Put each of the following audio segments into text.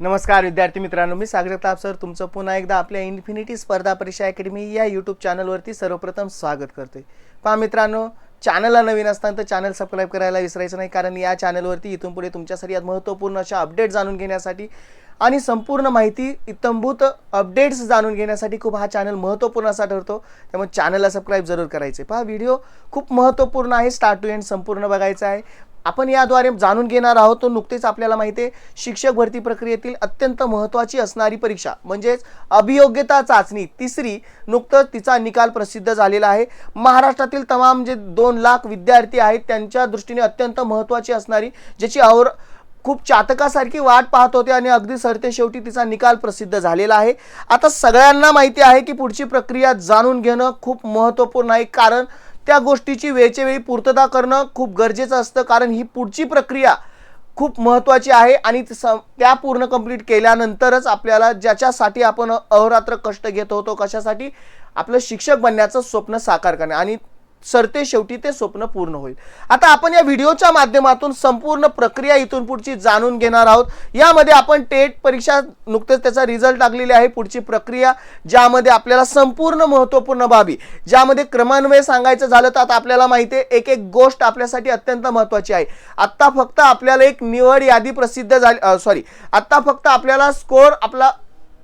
नमस्कार विद्यार्थी मित्रांनो. मी सागर ताप सर. तुमचं पुन्हा एकदा आपल्या इन्फिनिटी स्पर्धा परीक्षा अकॅडमी या यूट्यूब चॅनलवरती सर्वप्रथम स्वागत करते पहा मित्रांनो चॅनलला नवीन असताना तर चॅनल सबस्क्राईब करायला विसरायचं नाही. कारण या चॅनलवरती इथून पुढे तुमच्यासाठी महत्त्वपूर्ण अशा अपडेट जाणून घेण्यासाठी आणि संपूर्ण माहिती इतंभूत अपडेट्स जाणून घेण्यासाठी खूप हा चॅनल महत्त्वपूर्ण असा ठरतो. त्यामुळे चॅनलला सबस्क्राईब जरूर करायचे. पहा व्हिडिओ खूप महत्त्वपूर्ण आहे. स्टार्ट टू एंड संपूर्ण बघायचा आहे. आपण याद्वारे जाणून घेणार आहोत. तो नुकतेच आपल्याला माहिती आहे शिक्षक भरती प्रक्रियेतील अत्यंत महत्त्वाची असणारी परीक्षा म्हणजेच अभियोग्यता चाचणी तिसरी नुकतंच तिचा निकाल प्रसिद्ध झालेला आहे. महाराष्ट्रातील तमाम जे दोन लाख विद्यार्थी आहेत त्यांच्या दृष्टीने अत्यंत महत्त्वाची असणारी ज्याची और खूप चातकासारखी वाट पाहत होते आणि अगदी सरते शेवटी तिचा निकाल प्रसिद्ध झालेला आहे. आता सगळ्यांना माहिती आहे की पुढची प्रक्रिया जाणून घेणं खूप महत्त्वपूर्ण आहे कारण त्या गोष्टीची वेळच्या वेळी पूर्तता करणं खूप गरजेचं असतं कारण ही पुढची प्रक्रिया खूप महत्त्वाची आहे आणि स- त्या पूर्ण कंप्लीट केल्यानंतरच आपल्याला ज्याच्यासाठी आपण अहोरात्र कष्ट घेत होतो कशासाठी? आपलं शिक्षक बनण्याचं स्वप्न साकार करणे. आणि सरते शेवटी ते स्वप्न पूर्ण होईल. आता आपण या व्हिडिओच्या माध्यमातून संपूर्ण प्रक्रिया इथून पुढची जाणून घेणार आहोत. यामध्ये आपण टेट परीक्षा नुकतेच त्याचा रिझल्ट टाकलेली आहे पुढची प्रक्रिया ज्यामध्ये आपल्याला संपूर्ण महत्त्वपूर्ण बाबी ज्यामध्ये क्रमान्वये सांगायचं झालं तर आता आपल्याला माहिती आहे एक एक गोष्ट आपल्यासाठी अत्यंत महत्त्वाची आहे. आत्ता फक्त आपल्याला एक निवड यादी प्रसिद्ध झाली सॉरी आत्ता फक्त आपल्याला स्कोर आपला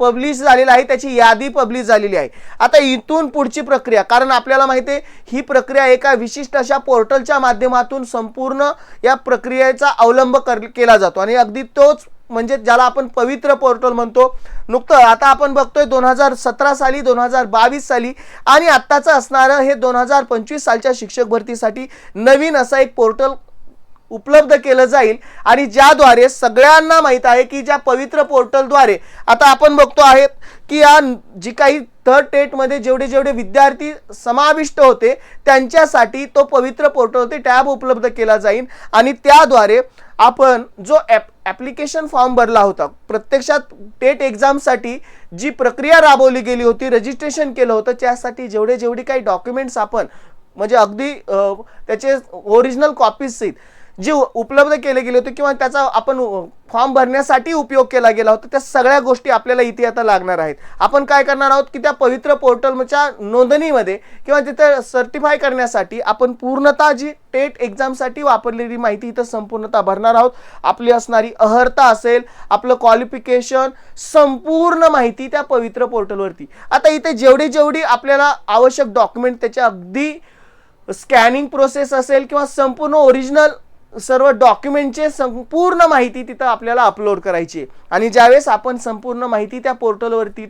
पब्लिश झालेला आहे त्याची यादी पब्लिश झालेली आहे. आता इथून पुढची प्रक्रिया कारण आपल्याला माहिती आहे ही प्रक्रिया एका विशिष्ट अशा पोर्टलच्या माध्यमातून संपूर्ण या प्रक्रियेचा अवलंब कर केला जातो. आणि अगदी तोच म्हणजे ज्याला आपण पवित्र पोर्टल म्हणतो. नुकतं आता आपण बघतोय दोन हजार सतरा साली दोन हजार बावीस साली आणि आत्ताचं असणारं हे दोन हजार पंचवीस सालच्या शिक्षक भरतीसाठी नवीन असा एक पोर्टल उपलब्ध केलं जाईल. आणि ज्याद्वारे सगळ्यांना माहीत आहे की ज्या पवित्र पोर्टलद्वारे आता आपण बघतो आहे की या जी काही थर्ड टेटमध्ये जेवढे जेवढे विद्यार्थी समाविष्ट होते त्यांच्यासाठी तो पवित्र पोर्टलवरती टॅब उपलब्ध केला जाईल. आणि त्याद्वारे आपण जो ॲप ॲप्लिकेशन फॉर्म भरला होता प्रत्यक्षात टेट एक्झामसाठी जी प्रक्रिया राबवली गेली होती रजिस्ट्रेशन केलं होतं त्यासाठी जेवढे जेवढे काही डॉक्युमेंट्स आपण म्हणजे अगदी त्याचे ओरिजिनल कॉपीज सहित जे उपलब्ध केले गेले होते किंवा त्याचा आपण फॉर्म भरण्यासाठी उपयोग केला गेला होता त्या सगळ्या गोष्टी आपल्याला इथे आता लागणार आहेत. आपण काय करणार आहोत की त्या पवित्र पोर्टलच्या नोंदणीमध्ये किंवा तिथं सर्टिफाय करण्यासाठी आपण पूर्णतः जी टेट एक्झामसाठी वापरलेली माहिती इथं संपूर्णतः भरणार आहोत. आपली असणारी अहर्ता असेल आपलं क्वालिफिकेशन संपूर्ण माहिती त्या पवित्र पोर्टलवरती. आता इथे जेवढी जेवढी आपल्याला आवश्यक डॉक्युमेंट त्याच्या अगदी स्कॅनिंग प्रोसेस असेल किंवा संपूर्ण ओरिजिनल सर्व डॉक्युमेंटचे संपूर्ण माहिती तिथं आपल्याला अपलोड करायची आणि ज्यावेळेस आपण संपूर्ण माहिती त्या पोर्टलवरती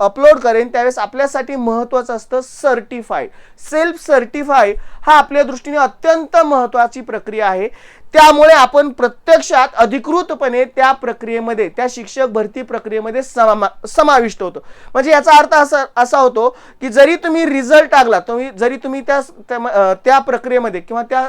अपलोड करेन त्यावेळेस आपल्यासाठी महत्त्वाचं असतं सर्टिफाय सेल्फ सर्टिफाय हा आपल्या दृष्टीने अत्यंत महत्त्वाची प्रक्रिया आहे. त्यामुळे आपण प्रत्यक्षात अधिकृतपणे त्या प्रक्रियेमध्ये त्या शिक्षक भरती प्रक्रियेमध्ये समा समाविष्ट होतो. म्हणजे याचा अर्थ असा असा होतो की जरी तुम्ही रिझल्ट टाकला तुम्ही जरी तुम्ही त्या त्या प्रक्रियेमध्ये किंवा त्या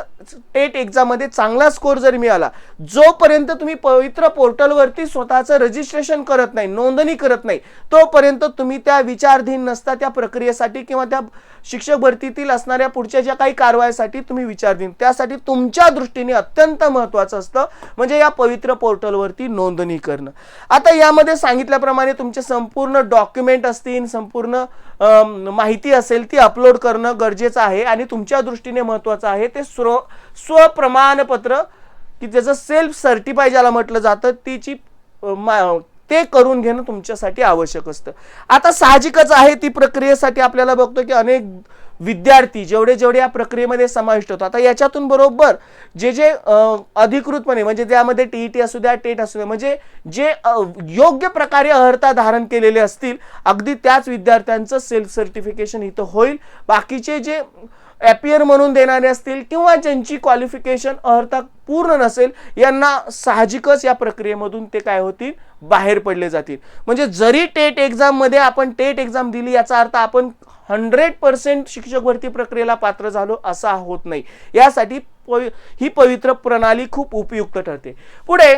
टेट एक्झाममध्ये चांगला स्कोर जरी मिळाला जोपर्यंत तुम्ही पवित्र पोर्टलवरती स्वतःचं रजिस्ट्रेशन करत नाही नोंदणी करत नाही तोपर्यंत तुम्ही त्या विचारधीन नसता त्या प्रक्रियेसाठी किंवा त्या शिक्षक भरतीतील असणाऱ्या पुढच्या ज्या काही कारवाईसाठी तुम्ही विचारधीन. त्यासाठी तुमच्या दृष्टीने अत्यंत अत्यंत महत्त्वाचं असतं. म्हणजे या पवित्र पोर्टलवरती नोंदणी करणं. आता यामध्ये सांगितल्याप्रमाणे तुमचे संपूर्ण डॉक्युमेंट असतील संपूर्ण माहिती असेल ती अपलोड करणं गरजेचं आहे आणि तुमच्या दृष्टीने महत्त्वाचं आहे. ते स्व स्वप्रमाणपत्र की त्याचं सेल्फ सर्टिफाय ज्याला म्हटलं जातं तिची ते करून घेणं तुमच्यासाठी आवश्यक असतं. आता साहजिकच आहे ती प्रक्रियेसाठी आपल्याला बघतो की अनेक विद्यार्थी जेवढे जेवढे या प्रक्रियेमध्ये समाविष्ट होतो. आता याच्यातून बरोबर जे जे अधिकृतपणे म्हणजे त्यामध्ये टी टी असू द्या टेट असू द्या म्हणजे जे योग्य प्रकारे अर्हता धारण केलेले असतील अगदी त्याच विद्यार्थ्यांचं सेल्फ सर्टिफिकेशन इथं होईल. बाकीचे जे ॲपियर म्हणून देणारे असतील किंवा ज्यांची क्वालिफिकेशन अर्हता पूर्ण नसेल यांना साहजिकच या प्रक्रियेमधून ते काय होतील? बाहेर पडले जातील. म्हणजे जरी टेट एक्झाममध्ये आपण टेट एक्झाम दिली याचा अर्थ आपण हंड्रेड पर्सेंट शिक्षक भरती प्रक्रियेला पात्र झालो असा होत नाही. यासाठी पवि- ही पवित्र प्रणाली खूप उपयुक्त ठरते. पुढे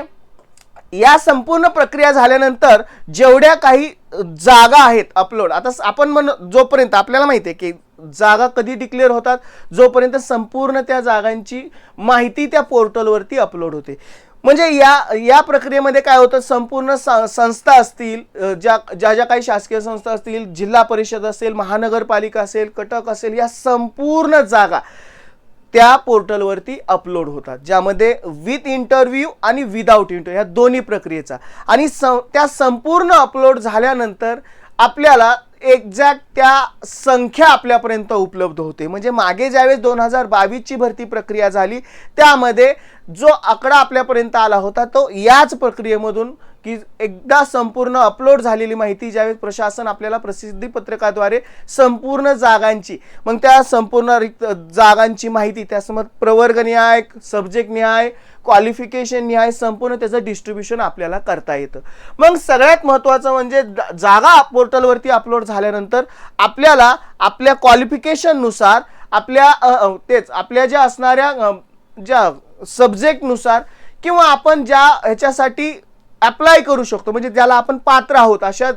या संपूर्ण प्रक्रिया झाल्यानंतर जेवढ्या काही जागा आहेत अपलोड आता आपण म्हण जोपर्यंत आपल्याला माहिती आहे की जागा कधी डिक्लेअर होतात? जोपर्यंत संपूर्ण त्या जागांची माहिती त्या पोर्टलवरती अपलोड होते. म्हणजे या या प्रक्रियेमध्ये काय होतं? संपूर्ण संस्था असतील ज्या ज्या ज्या काही शासकीय संस्था असतील जिल्हा परिषद असेल महानगरपालिका असेल कटक असेल या संपूर्ण जागा त्या पोर्टलवरती अपलोड होतात. ज्यामध्ये विथ इंटरव्ह्यू आणि विदाऊट इंटरव्ह्यू ह्या दोन्ही प्रक्रियेचा. आणि स त्या संपूर्ण अपलोड झाल्यानंतर आपल्याला एक्झॅक्ट त्या संख्या आपल्यापर्यंत उपलब्ध होते. म्हणजे मागे ज्यावेळेस दोन हजार बावीसची भरती प्रक्रिया झाली त्यामध्ये जो आकडा आपल्यापर्यंत आला होता तो याच प्रक्रियेमधून की एकदा संपूर्ण अपलोड झालेली माहिती ज्यावेळेस प्रशासन आपल्याला प्रसिद्धी पत्रकाद्वारे संपूर्ण जागांची मग त्या संपूर्ण रिक्त जागांची माहिती त्यासमोर प्रवर्गनिहाय सब्जेक्ट निहाय क्वालिफिकेशन निहाय संपूर्ण त्याचं डिस्ट्रीब्युशन आपल्याला करता येतं. मग सगळ्यात महत्त्वाचं म्हणजे जागा पोर्टलवरती अपलोड झाल्यानंतर आपल्याला आपल्या क्वालिफिकेशननुसार आपल्या तेच आपल्या ज्या असणाऱ्या ज्या सब्जेक्टनुसार किंवा आपण ज्या ह्याच्यासाठी अप्लाय करू शकतो. म्हणजे ज्याला आपण पात्र आहोत अशा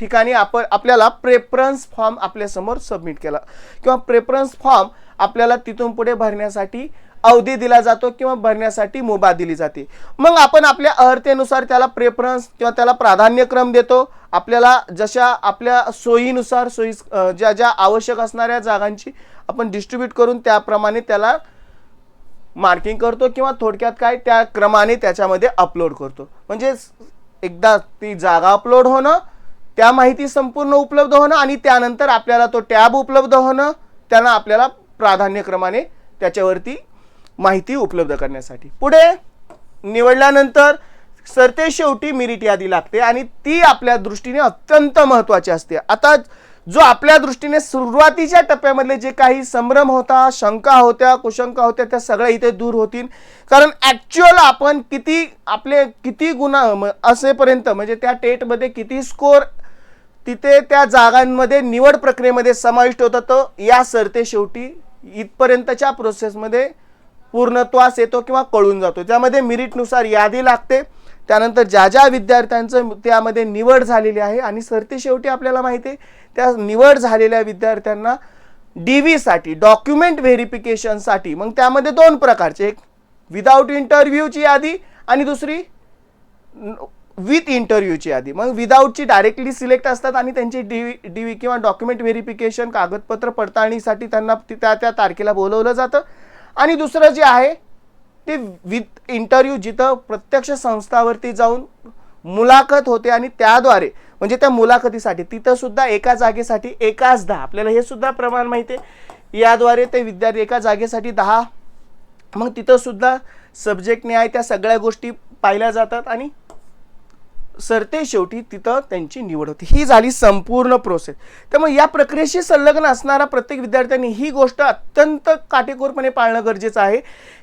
ठिकाणी आपण आपल्याला प्रेफरन्स फॉर्म आपल्यासमोर सबमिट केला. किंवा प्रेफरन्स फॉर्म आपल्याला तिथून पुढे भरण्यासाठी अवधी दिला जातो किंवा भरण्यासाठी मुभा दिली जाते. मग आपण आपल्या अर्हतेनुसार त्याला प्रेफरन्स किंवा त्याला प्राधान्यक्रम देतो. आपल्याला जशा आपल्या सोयीनुसार सोयी ज्या ज्या आवश्यक असणाऱ्या जागांची आपण डिस्ट्रीब्यूट करून त्याप्रमाणे त्याला मार्किंग करतो किंवा थोडक्यात काय त्या क्रमाने त्याच्यामध्ये अपलोड करतो. म्हणजे एकदा ती जागा अपलोड होणं त्या माहिती संपूर्ण उपलब्ध होणं आणि त्यानंतर आपल्याला तो टॅब उपलब्ध होणं त्यांना आपल्याला प्राधान्यक्रमाने त्याच्यावरती माहिती उपलब्ध करण्यासाठी. पुढे निवडल्यानंतर सरते शेवटी मिरिट यादी लागते आणि ती आपल्या दृष्टीने अत्यंत महत्त्वाची असते. आता जो आपल्या दृष्टीने सुरुवातीच्या टप्प्यामधले जे काही संभ्रम होता शंका होत्या कुशंका होत्या त्या सगळ्या इथे दूर होतील. कारण ॲक्च्युअल आपण किती आपले किती गुन्हा म- असेपर्यंत म्हणजे त्या टेटमध्ये किती स्कोर तिथे त्या जागांमध्ये निवड प्रक्रियेमध्ये समाविष्ट होता तो या सरते शेवटी इथपर्यंतच्या प्रोसेसमध्ये पूर्णत्वास येतो किंवा कळून जातो. त्यामध्ये मिरिटनुसार यादी लागते. त्यानंतर ज्या ज्या विद्यार्थ्यांचं त्यामध्ये निवड झालेली आहे आणि सरते शेवटी आपल्याला माहिती आहे त्या निवड झालेल्या विद्यार्थ्यांना डी व्हीसाठी डॉक्युमेंट व्हेरिफिकेशनसाठी मग त्यामध्ये दोन प्रकारचे एक विदाऊट इंटरव्ह्यूची यादी आणि दुसरी विथ इंटरव्ह्यूची यादी. मग विदाऊटची डायरेक्टली सिलेक्ट असतात आणि त्यांची डी डी व्ही किंवा डॉक्युमेंट व्हेरिफिकेशन कागदपत्र पडताळणीसाठी त्यांना त्या त्या तारखेला बोलवलं जातं. आणि दुसरं जे आहे ते विथ इंटरव्ह्यू जिथं प्रत्यक्ष संस्थावरती जाऊन मुलाखत होते आणि त्याद्वारे म्हणजे त्या मुलाखतीसाठी तिथं सुद्धा एका जागेसाठी एकाच दहा आपल्याला हे सुद्धा प्रमाण माहिती आहे. याद्वारे ते विद्यार्थी एका जागेसाठी दहा मग तिथं सुद्धा सब्जेक्ट न्याय त्या सगळ्या गोष्टी पाहिल्या जातात आणि सरते शेवटी तिथं त्यांची निवड होती. ही झाली संपूर्ण प्रोसेस त्यामुळे या प्रक्रियेशी संलग्न असणारा प्रत्येक विद्यार्थ्यांनी ही गोष्ट अत्यंत काटेकोरपणे पाळणं गरजेचं आहे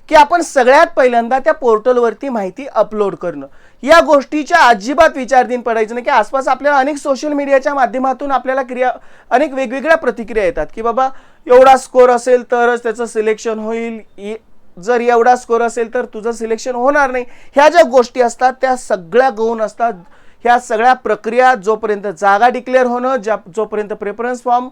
की आपण सगळ्यात पहिल्यांदा त्या पोर्टलवरती माहिती अपलोड करणं. या गोष्टीच्या अजिबात विचारधीन पडायचं नाही की आसपास आपल्याला अनेक सोशल मीडियाच्या माध्यमातून आपल्याला क्रिया अनेक वेगवेगळ्या प्रतिक्रिया येतात की बाबा एवढा स्कोर असेल तरच त्याचं सिलेक्शन होईल जर एवढा स्कोर असेल तर तुझं सिलेक्शन होणार नाही. ह्या ज्या गोष्टी असतात त्या सगळ्या गौण असतात. ह्या सगळ्या प्रक्रिया जोपर्यंत जागा डिक्लेअर होणं ज्या जोपर्यंत प्रेफरन्स फॉर्म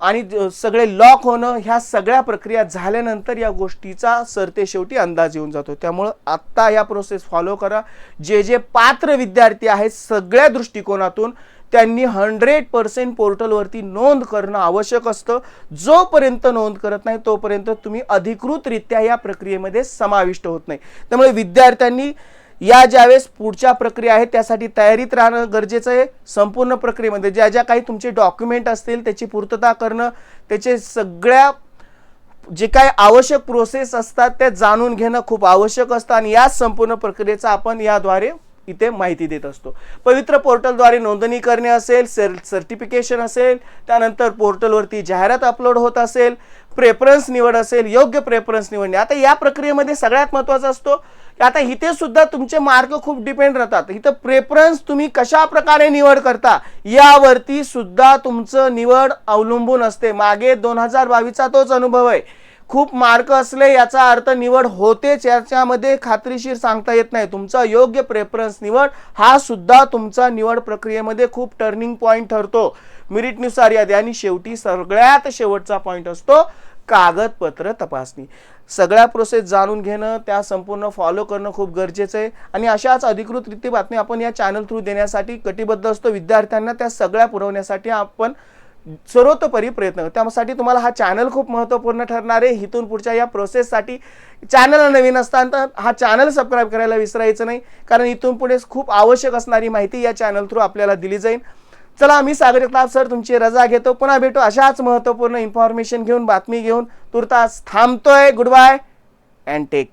आणि सगळे लॉक होणं ह्या सगळ्या प्रक्रिया झाल्यानंतर या गोष्टीचा सरते शेवटी अंदाज येऊन जातो. त्यामुळं आत्ता या प्रोसेस फॉलो करा. जे जे पात्र विद्यार्थी आहेत सगळ्या दृष्टिकोनातून त्यांनी हंड्रेड पर्सेंट पोर्टलवरती नोंद करणं आवश्यक असतं. जोपर्यंत नोंद करत नाही तोपर्यंत तुम्ही अधिकृतरित्या या प्रक्रियेमध्ये समाविष्ट होत नाही. त्यामुळे विद्यार्थ्यांनी या ज्यावेळेस पुढच्या प्रक्रिया आहेत त्यासाठी तयारीत राहणं गरजेचं आहे. संपूर्ण प्रक्रियेमध्ये ज्या ज्या काही तुमचे डॉक्युमेंट असतील त्याची पूर्तता करणं त्याचे सगळ्या जे काय आवश्यक प्रोसेस असतात ते जाणून घेणं खूप आवश्यक असतं. आणि या संपूर्ण प्रक्रियेचा आपण याद्वारे इथे माहिती देत असतो. पवित्र पोर्टलद्वारे नोंदणी करणे असेल सेल सर्टिफिकेशन असेल त्यानंतर पोर्टलवरती जाहिरात अपलोड होत असेल प्रेफरन्स निवड असेल योग्य प्रेफरन्स निवडणे. आता या प्रक्रियेमध्ये सगळ्यात महत्त्वाचं असतो आता इथे सुद्धा तुमचे मार्क खूप डिपेंड राहतात. इथं प्रेफरन्स तुम्ही कशा प्रकारे निवड करता यावरती सुद्धा तुमचं निवड अवलंबून असते. मागे दोन हजार बावीसचा तोच अनुभव आहे. खूप मार्क असले याचा अर्थ निवड होतेच याच्यामध्ये खात्रीशीर सांगता येत नाही. तुमचा योग्य प्रेफरन्स निवड हा सुद्धा तुमचा निवड प्रक्रियेमध्ये खूप टर्निंग पॉईंट ठरतो. मेरिटनुसार यादी आणि शेवटी सगळ्यात शेवटचा पॉईंट असतो कागदपत्र तपासणी. सगळ्या प्रोसेस जाणून घेणं त्या संपूर्ण फॉलो करणं खूप गरजेचं आहे. आणि अशाच अधिकृत रीती बातमी आपण या चॅनल थ्रू देण्यासाठी कटिबद्ध असतो. विद्यार्थ्यांना त्या सगळ्या पुरवण्यासाठी आपण सर्वतोपरी प्रयत्न. त्यासाठी तुम्हाला हा चॅनल खूप महत्त्वपूर्ण ठरणार आहे. इथून पुढच्या या प्रोसेससाठी चॅनल नवीन असताना हा चॅनल सबस्क्राईब करायला विसरायचं नाही. कारण इथून पुढे खूप आवश्यक असणारी माहिती या चॅनल थ्रू आपल्याला दिली जाईल. चला मी सागर जगताप सर तुमची रजा घेतो. पुन्हा भेटू अशाच महत्त्वपूर्ण इन्फॉर्मेशन घेऊन बातमी घेऊन. तुर्तास थांबतोय. Good bye and take